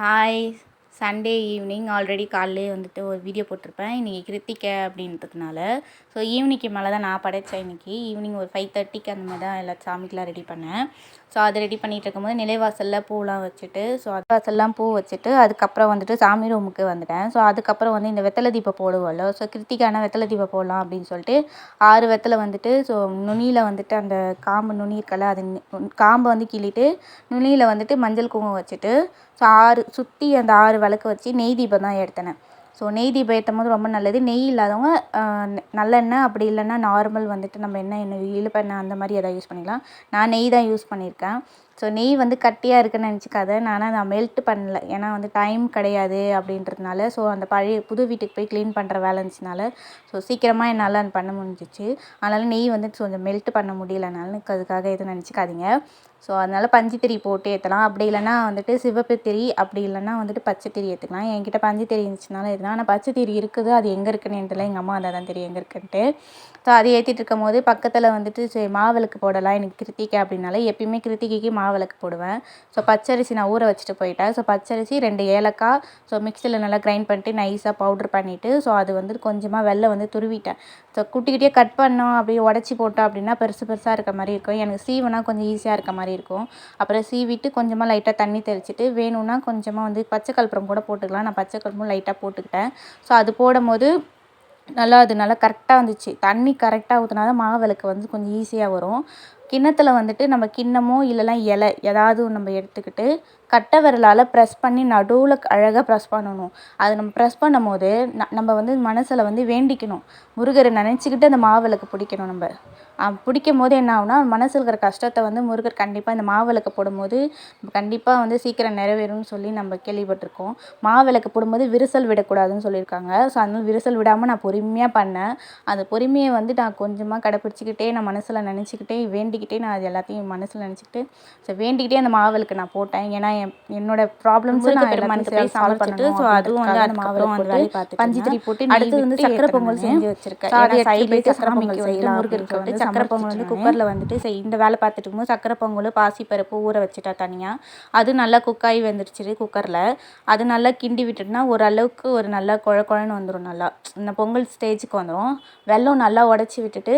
Hi Sunday evening already காலையிலே வந்துட்டு ஒரு வீடியோ போட்டிருப்பேன். இன்றைக்கி கிருத்திகை அப்படின்றதுனால. ஸோ ஈவினிங்க்கு மேலே தான் நான் படைத்தேன் இன்றைக்கி ஈவினிங் ஒரு ஃபைவ் தேர்ட்டிக்கு அந்த மாதிரி தான் எல்லா சாமிக்கெலாம் ரெடி பண்ணேன். ஸோ அதை ரெடி பண்ணிகிட்டு இருக்கும்போது நிலைவாசலில் பூலாம் வச்சுட்டு ஸோ அது வாசல்லாம் பூ வச்சுட்டு அதுக்கப்புறம் வந்துட்டு சாமி ரூமுக்கு வந்துட்டேன். ஸோ அதுக்கப்புறம் வந்து இந்த வெத்தலை தீபம் போடுவோம்ல. ஸோ கிருத்திக்கான வெத்தலை தீபம் போடலாம் அப்படின்னு சொல்லிட்டு ஆறு வெத்தலை வந்துட்டு ஸோ நுனியில் வந்துட்டு அந்த காம்பு நுனி இருக்கல அது காம்பை வந்து கிள்ளிட்டு நுனியில் வந்துட்டு மஞ்சள் குங்குமம் வச்சுட்டு ஸோ ஆறு சுற்றி அந்த ஆறு விளக்கு வச்சு நெய் தீபம் தான் ஏற்றினேன் ஸோ நெய் தீபம் ஏற்றும் போது ரொம்ப நல்லது. நெய் இல்லாதவங்க நல்லெண்ணெய் அப்படி இல்லைன்னா நார்மல் வந்துட்டு நம்ம என்ன எண்ணெய் இழுப்பெண்ணெய் அந்த மாதிரி எதாவது யூஸ் பண்ணிக்கலாம். நான் நெய் தான் யூஸ் பண்ணியிருக்கேன். ஸோ நெய் வந்து கட்டியாக இருக்குன்னு நினச்சிக்காத. நானும் நான் மெல்ட் பண்ணல. ஏன்னா வந்து டைம் கிடையாது அப்படின்றதுனால. ஸோ அந்த பழைய புது வீட்டுக்கு போய் க்ளீன் பண்ணுற வேலை இருந்துச்சுனால. ஸோ சீக்கிரமாக என்னால் அது பண்ண முடிஞ்சிச்சு. அதனால் நெய் வந்து கொஞ்சம் மெல்ட் பண்ண முடியலனால எனக்கு அதுக்காக எதுவும் நினச்சிக்காதீங்க. ஸோ அதனால் பஞ்சுத்திரி போட்டு ஏற்றலாம் அப்படி இல்லைனா வந்துட்டு சிவப்பு திரி அப்படி இல்லைன்னா வந்துட்டு பச்சை திரி ஏற்றுக்கலாம் என்கிட்ட பஞ்சுத்திரி இருந்துச்சுனால ஆனால் பச்சை இருக்குது அது எங்கே இருக்குன்னு தெரியல எங்கள் அம்மா வந்தால் தான் தெரியும் எங்கே இருக்குன்ட்டு. ஸோ அது ஏற்றிட்டு இருக்கும் போது பக்கத்தில் வந்துட்டு சரி மாவிளக்கு போடலாம் எனக்கு கிருத்திகை அப்படின்னால எப்பயுமே கிருத்திகைக்கு மாவிளக்கு போடுவேன். ஸோ பச்சரிசி நான் ஊற வச்சுட்டு போயிட்டேன். ஸோ பச்சரிசி ரெண்டு ஏலக்காய் ஸோ மிக்சியில் நல்லா கிரைண்ட் பண்ணிட்டு நைஸாக பவுட்ரு பண்ணிவிட்டு ஸோ அது வந்து கொஞ்சமாக வெள்ளை வந்து துருவிட்டேன். ஸோ குட்டி குட்டியாக கட் பண்ணோம் அப்படியே உடச்சி போட்டோம் அப்படின்னா பெருசு பெருசாக இருக்க மாதிரி இருக்கும். எனக்கு சீவனா கொஞ்சம் ஈஸியாக இருக்க மாதிரி இருக்கும். அப்புறம் சீவிட்டு கொஞ்சமாக லைட்டாக தண்ணி தெளிச்சிட்டு வேணும்னா கொஞ்சமாக வந்து பச்சை கற்பூரம் கூட போட்டுக்கலாம். நான் பச்சை கற்பூரம் லைட்டாக போட்டுக்கிட்டேன். ஸோ அது போடும்போது நல்லா அது நல்லா கரெக்டாக வந்துச்சு. தண்ணி கரெக்டாக ஊற்றினா தான் மாவிளக்கு வந்து கொஞ்சம் ஈஸியாக வரும். கிண்ணத்தில் வந்துட்டு நம்ம கிண்ணமோ இல்லைனா இலை ஏதாவது ஒன்று நம்ம எடுத்துக்கிட்டு கட்டை விரலால் ப்ரெஸ் பண்ணி நடுவில் அழகாக ப்ரெஸ் பண்ணணும். அது நம்ம ப்ரெஸ் பண்ணும்போது ந நம்ம வந்து மனசில் வந்து வேண்டிக்கணும். முருகரை நினச்சிக்கிட்டு அந்த மாவிளக்கு பிடிக்கணும் நம்ம. பிடிக்கும் போது என்ன ஆகுனா மனசில் இருக்கிற கஷ்டத்தை வந்து முருகர் கண்டிப்பாக இந்த மாவிளக்கு போடும்போது கண்டிப்பாக வந்து சீக்கிரம் நிறைவேறும்னு சொல்லி நம்ம கேள்விப்பட்டிருக்கோம். மாவிளக்கு போடும்போது விரிசல் விடக்கூடாதுன்னு சொல்லியிருக்காங்க. ஸோ அதனால விரிசல் விடாமல் நான் பொறுமையாக பண்ணேன். அந்த பொறுமையை வந்து நான் கொஞ்சமாக கடைப்பிடிச்சிக்கிட்டே நான் மனசில் நினச்சிக்கிட்டே வேண்டி வேண்டிக்கிட்டே நான் அது எல்லாத்தையும் மனசில் நினச்சிக்கிட்டு ஸோ வேண்டிக்கிட்டே அந்த மாவிளக்கு நான் போட்டேன். ஏன்னா என் என்னோட ப்ராப்ளம்ஸ் நான் போய் சால்வ் பண்ணிட்டு ஸோ அதுவும் வந்து அந்த மாவிளக்கு அந்த வேலையை பார்த்துட்டு பஞ்சு போட்டு அடுத்து வந்து சக்கரை பொங்கல் செஞ்சு வச்சிருக்கேன் அதை ஏன்னா எடுத்துட்டு சைடில் போய் சக்கரை பொங்கல் செய்யலாம் வந்து முருகருக்கு வந்து சக்கரை பொங்கல் வந்து குக்கரில் வந்துட்டு சரி இந்த வேலை பார்த்துட்டு இருக்கும்போது சக்கரை பொங்கல் பாசிப்பருப்பு ஊற வச்சுட்டா தனியாக அது நல்லா குக்காகி வந்துருச்சு குக்கரில் அது நல்லா கிண்டி விட்டுட்டுனா ஓரளவுக்கு ஒரு நல்லா குழ குழன்னு வந்துடும் நல்லா. இந்த பொங்கல் ஸ்டேஜுக்கு வந்துடும் வெல்லம் நல்லா உடச்சி விட்டுட்டு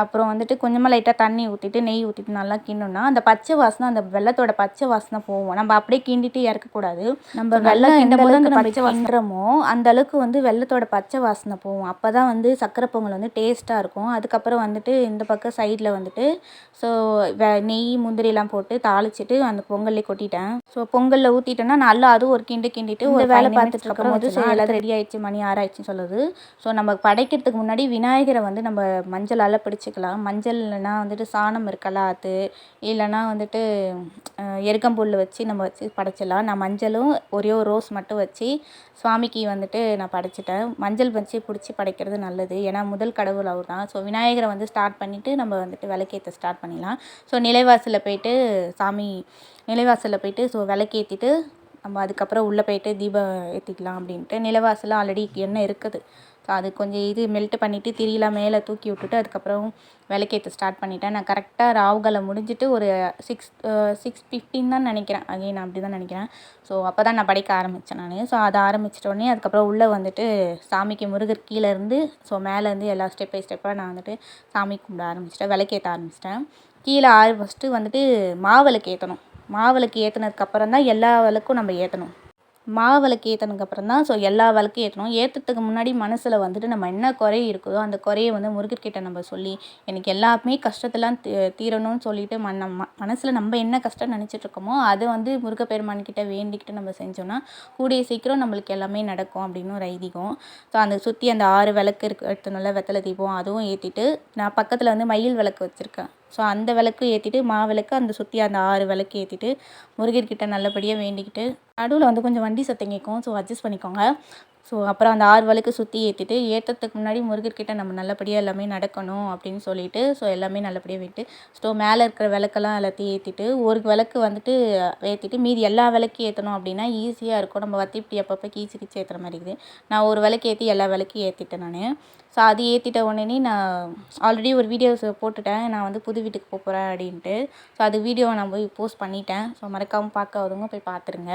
அப்புறம் வந்துட்டு கொஞ்சமாக லைட்டாக தண்ணி ஊற்றிட்டு நெய் ஊற்றிட்டு நல்லா கிண்டோம்னா அந்த பச்சை வாசனை அந்த வெள்ளத்தோட பச்சை வாசனை போகும். நம்ம அப்படியே கிண்டிட்டு இறக்கக்கூடாது. நம்ம வெள்ளம் கிண்டும் போது அந்த பச்சை வாசனை கிண்டுறோமோ அந்த அளவுக்கு வந்து வெள்ளத்தோட பச்சை வாசனை போகும். அப்போ தான் வந்து சக்கரை பொங்கல் வந்து டேஸ்ட்டாக இருக்கும். அதுக்கப்புறம் வந்துட்டு இந்த பக்கம் சைடில் வந்துட்டு ஸோ நெய் முந்திரிலாம் போட்டு தாளிச்சிட்டு அந்த பொங்கல்லே கொட்டிட்டேன். ஸோ பொங்கலில் ஊற்றிட்டேன்னா நல்லா அதுவும் ஒரு கிண்டு கிண்டிட்டு ஒரு வேலை பார்த்துட்டு இருக்கும்போது ஸோ எல்லாத்தையும் ரெடி ஆயிடுச்சு மணி ஆறாயிடுச்சுன்னு சொல்லுது. ஸோ நம்ம படைக்கிறதுக்கு முன்னாடி விநாயகரை வந்து நம்ம மஞ்சளால் வச்சுக்கலாம். மஞ்சள் இல்லைன்னா வந்துட்டு சாணம் இருக்கலாம் அது. இல்லைன்னா வந்துட்டு எருக்கம்புல் வச்சு நம்ம வச்சு படைச்சிடலாம். நான் மஞ்சளும் ஒரே ஒரு ரோஸ் மட்டும் வச்சு சுவாமிக்கு வந்துட்டு நான் படைச்சிட்டேன். மஞ்சள் வச்சு பிடிச்சி படைக்கிறது நல்லது. ஏன்னா முதல் கடவுள் அவர் தான். ஸோ விநாயகரை வந்து ஸ்டார்ட் பண்ணிவிட்டு நம்ம வந்துட்டு விளக்கேற்ற ஸ்டார்ட் பண்ணிடலாம். ஸோ நிலைவாசலில் போயிட்டு சாமி நிலைவாசலில் போயிட்டு ஸோ விளக்கேற்றிட்டு நம்ம அதுக்கப்புறம் உள்ளே போயிட்டு தீபம் ஏற்றிக்கலாம் அப்படின்ட்டு. நிலவாசலாம் ஆல்ரெடி எண்ணெய் இருக்குது. அது கொஞ்சம் இது மெல்ட் பண்ணிவிட்டு திரியெலாம் மேலே தூக்கி விட்டுட்டு அதுக்கப்புறம் விளக்கேற்ற ஸ்டார்ட் பண்ணிட்டேன். நான் கரெக்டாக ராவுகளை முடிஞ்சிட்டு ஒரு சிக்ஸ் சிக்ஸ் ஃபிஃப்டின் தான் நினைக்கிறேன். அகைன் அப்படி தான் நினைக்கிறேன். ஸோ அப்போ தான் நான் படிக்க ஆரம்பித்தேன் நான். ஸோ அதை ஆரம்பிச்சிட்டோடனே அதுக்கப்புறம் உள்ளே வந்துட்டு சாமிக்கு முருகர் கீழே இருந்து ஸோ மேலேருந்து எல்லா ஸ்டெப் பை ஸ்டெப்பாக நான் வந்துட்டு சாமி கும்பிட ஆரம்பிச்சிட்டேன். விளக்கேற்ற ஆரம்பிச்சிட்டேன். கீழே ஆறு ஃபஸ்ட்டு வந்துட்டு மாவிளக்கு ஏற்றணும் மாவிளக்கு ஏற்றினதுக்கப்புறம் தான் எல்லா விளக்கும் நம்ம ஏற்றணும் மாவிளக்கு ஏற்றினதுக்கப்புறம் தான் ஸோ எல்லா விளக்கும் ஏற்றணும் ஏற்றுறதுக்கு முன்னாடி மனசில் வந்துட்டு நம்ம என்ன குறை இருக்குதோ அந்த குறையை வந்து முருகர்கிட்ட நம்ம சொல்லி எனக்கு எல்லாமே கஷ்டத்தெல்லாம் தீ தீரணும்னு சொல்லிட்டு மன நம்ம மனசில் நம்ம என்ன கஷ்டம் நினச்சிட்டு இருக்கோமோ அதை வந்து முருகப்பெருமான்கிட்ட வேண்டிக்கிட்டு நம்ம செஞ்சோன்னா கூடிய சீக்கிரம் நம்மளுக்கு எல்லாமே நடக்கும் அப்படின்னு ஒரு ஐதீகம். ஸோ அந்த சுற்றி அந்த ஆறு விளக்கு இருக்கு எடுத்தனால வெத்தலை தீபம் அதுவும் ஏற்றிட்டு நான் பக்கத்தில் வந்து மயில் விளக்கு வச்சுருக்கேன். ஸோ அந்த விளக்கு ஏற்றிட்டு மா விளக்கு அந்த சுற்றி அந்த ஆறு விளக்கு ஏற்றிட்டு முருகர்கிட்ட நல்லபடியாக வேண்டிக்கிட்டு நடுவில் வந்து கொஞ்சம் வண்டி சத்தம் கேட்கும். ஸோ அட்ஜஸ்ட் பண்ணிக்கோங்க. ஸோ அப்புறம் அந்த ஆறு விளக்கு சுற்றி ஏற்றிட்டு ஏற்றத்துக்கு முன்னாடி முருகர்கிட்ட நம்ம நல்லபடியாக எல்லாமே நடக்கணும் அப்படின்னு சொல்லிட்டு ஸோ எல்லாமே நல்லபடியாக விட்டு ஸோ மேலே இருக்கிற விளக்கெல்லாம் எல்லாத்தையும் ஏற்றிட்டு ஒரு விளக்கு வந்துட்டு ஏற்றிட்டு மீதி எல்லா விளக்கையும் ஏற்றணும் அப்படின்னா ஈஸியாக இருக்கும். நம்ம வத்தி இப்படி அப்பப்போ கீச்சு கீச்சு ஏற்றுற மாதிரி இருக்குது. நான் ஒரு விளக்கு ஏற்றி எல்லா விளக்கையும் ஏற்றிட்டேன் நான். ஸோ அது ஏற்றிட்ட உடனே நான் ஆல்ரெடி ஒரு வீடியோஸ் போட்டுட்டேன். நான் வந்து புது வீட்டுக்கு போக போகிறேன் அப்படின்ட்டு. ஸோ அது வீடியோவை நான் போய் போஸ்ட் பண்ணிட்டேன். ஸோ மறக்காமல் பார்க்காதவங்க போய் பார்த்துருங்க.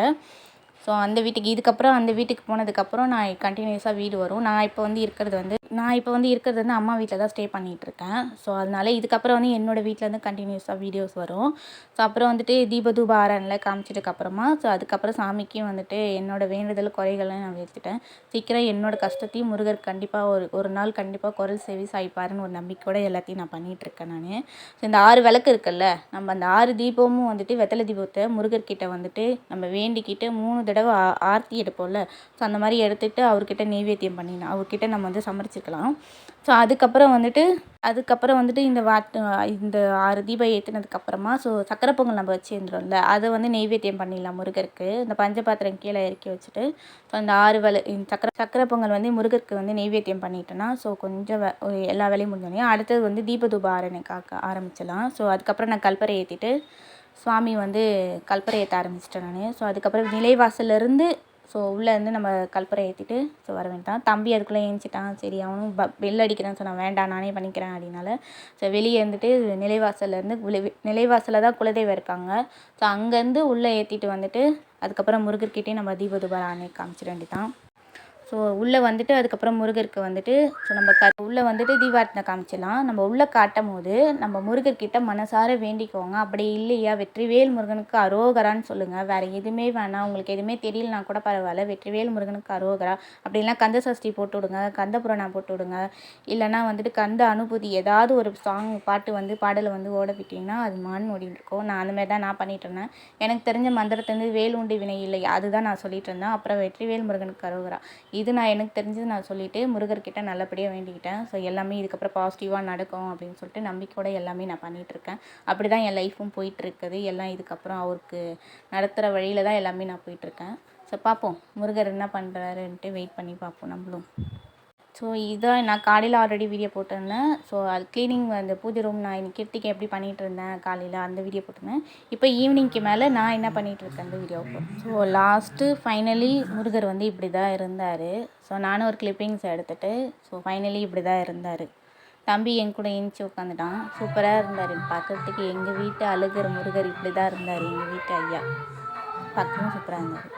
ஸோ அந்த வீட்டுக்கு இதுக்கப்புறம் அந்த வீட்டுக்கு போனதுக்கப்புறம் நான் கண்டினியூஸாக வீடு வரும். நான் இப்போ வந்து இருக்கிறது வந்து நான் இப்போ வந்து இருக்கிறது வந்து அம்மா வீட்டில் தான் ஸ்டே பண்ணிகிட்ருக்கேன் ஸோ அதனால இதுக்கப்புறம் வந்து என்னோடய வீட்டில் வந்து கண்டினியூஸாக வீடியோஸ் வரும். ஸோ அப்புறம் வந்துட்டு தீபதூப ஆரனில் காமிச்சதுக்கப்புறமா ஸோ அதுக்கப்புறம் சாமிக்கும் வந்துட்டு என்னோடய வேண்டுதல் குறைகளை நான் வச்சுட்டேன் சீக்கிரம் என்னோடய கஷ்டத்தையும் முருகர் கண்டிப்பாக ஒரு ஒரு நாள் கண்டிப்பாக குரல் செவி சாய்ப்பாருன்னு ஒரு நம்பிக்கையோட எல்லாத்தையும் நான் பண்ணிகிட்ருக்கேன் நான். ஸோ இந்த ஆறு விளக்கு இருக்குல்ல நம்ம அந்த ஆறு தீபமும் வந்துட்டு வெத்தலை தீபத்தை முருகர்கிட்ட வந்துட்டு நம்ம வேண்டிக்கிட்டு மூணு தடவை ஆ ஆர்த்தி எடுப்போம்ல. ஸோ அந்த மாதிரி எடுத்துகிட்டு அவர்கிட்ட நெய்வேத்தியம் பண்ணிடணும் அவர்கிட்ட நம்ம வந்து சமரிச்சிருக்கலாம் ஸோ அதுக்கப்புறம் வந்துட்டு அதுக்கப்புறம் வந்துட்டு இந்த வாட் இந்த ஆறு தீபம் ஏற்றுனதுக்கப்புறமா ஸோ சக்கரை பொங்கல் நம்ம வச்சு இருந்துரும்ல அதை வந்து நெய்வேத்தியம் பண்ணிடலாம் முருகருக்கு. இந்த பஞ்சபாத்திரம் கீழே இறக்கி வச்சுட்டு ஸோ அந்த ஆறு வேலை சக்கரை சக்கரை பொங்கல் வந்து முருகருக்கு வந்து நெய்வேத்தியம் பண்ணிட்டோன்னா ஸோ கொஞ்சம் ஒரு எல்லா வேலையும் முடிஞ்சோடனே அடுத்தது வந்து தீபதூப ஆரணை காக்க ஆரம்பிச்சிடலாம். ஸோ அதுக்கப்புறம் நான் கல்பரை ஏற்றிட்டு சுவாமி வந்து கல்பரை ஏற்ற ஆரம்பிச்சிட்டேன் நான். ஸோ அதுக்கப்புறம் நிலைவாசல்லேருந்து ஸோ உள்ளேருந்து நம்ம கல்பரை ஏற்றிட்டு ஸோ வர வேண்டாம் தம்பி அதுக்குள்ளே ஏஞ்சிட்டான். சரி அவனும் ப பெல் அடிக்கிறான்னு சொன்னான் வேண்டாம் நானே பண்ணிக்கிறேன் அப்படின்னால ஸோ வெளியே இருந்துட்டு நிலைவாசல்லேருந்து விளை நிலைவாசலில் தான் குலதெய்வம் இருக்காங்க. ஸோ அங்கேருந்து உள்ளே ஏற்றிட்டு வந்துட்டு அதுக்கப்புறம் முருகர்கிட்டே நம்ம தீபதுபார ஆணை காமிச்சிட வேண்டியதான் ஸோ உள்ளே வந்துட்டு அதுக்கப்புறம் முருகருக்கு வந்துட்டு ஸோ நம்ம க உள்ளே வந்துட்டு தீபாரத்தனை காமிச்சிடலாம். நம்ம உள்ளே காட்டும் போது நம்ம முருகர்கிட்ட மனசார வேண்டிக்கோங்க. அப்படி இல்லையா? வெற்றிவேல் முருகனுக்கு அரோகரான்னு சொல்லுங்கள் வேறு எதுவுமே வேணாம். உங்களுக்கு எதுவுமே தெரியலனா கூட பரவாயில்ல. வெற்றிவேல் முருகனுக்கு அரோகரா. அப்படின்னா கந்த சஷ்டி போட்டு விடுங்க. கந்த புராணம் போட்டு விடுங்க. இல்லைனா வந்துட்டு கந்த அனுபூதி ஏதாவது ஒரு சாங் பாட்டு வந்து பாடலை வந்து ஓட விட்டிங்கன்னா அது மான் ஓடிட்டு இருக்கும். நான் அந்தமாதிரி தான் நான் பண்ணிட்டு இருந்தேன். எனக்கு தெரிஞ்ச மந்திரத்துலேருந்து வேல் உண்டு வினை இல்லை. அதுதான் நான் சொல்லிட்டு இருந்தேன். அப்புறம் வெற்றிவேல் முருகனுக்கு அரோகரா. இது நான் எனக்கு தெரிஞ்சது நான் சொல்லிவிட்டு முருகர்கிட்ட நல்லபடியாக வேண்டிக்கிட்டேன். ஸோ எல்லாமே இதுக்கப்புறம் பாசிட்டிவாக நடக்கும் அப்படின்னு சொல்லிட்டு நம்பிக்கையோட எல்லாமே நான் பண்ணிகிட்ருக்கேன் அப்படி தான் என் லைஃப்பும் போயிட்டுருக்குது. எல்லாம் இதுக்கப்புறம் அவருக்கு நடத்துகிற வழியில் தான் எல்லாமே நான் போயிட்டுருக்கேன். ஸோ பார்ப்போம் முருகர் என்ன பண்ணுறாருன்ட்டு வெயிட் பண்ணி பார்ப்போம் நம்மளும். ஸோ இதான் நான் காலையில் ஆல்ரெடி வீடியோ போட்டிருந்தேன். ஸோ அது க்ளீனிங் அந்த பூஜை ரூம் நான் இன்னைக்கு கிருத்திகை எப்படி பண்ணிகிட்டு இருந்தேன் காலையில் அந்த வீடியோ போட்டிருந்தேன். இப்போ ஈவினிங்க்கு மேலே நான் என்ன பண்ணிகிட்டு இருக்கேன் அந்த video so last finally Murugar வந்து இப்படி தான் இருந்தார். ஸோ நானும் ஒரு கிளிப்பிங்ஸ் எடுத்துகிட்டு ஸோ ஃபைனலி இப்படி தான் இருந்தார். தம்பி என் கூட ஏஞ்சி உட்காந்துட்டான் சூப்பராக இருந்தார். பார்க்குறதுக்கு எங்கள் வீட்டு அழுகிற முருகர் இப்படி தான் இருந்தார். எங்கள் வீட்டு ஐயா. பார்க்கவும் சூப்பராக இருந்தார்.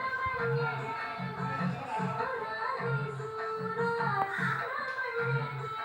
Oh, my goodness.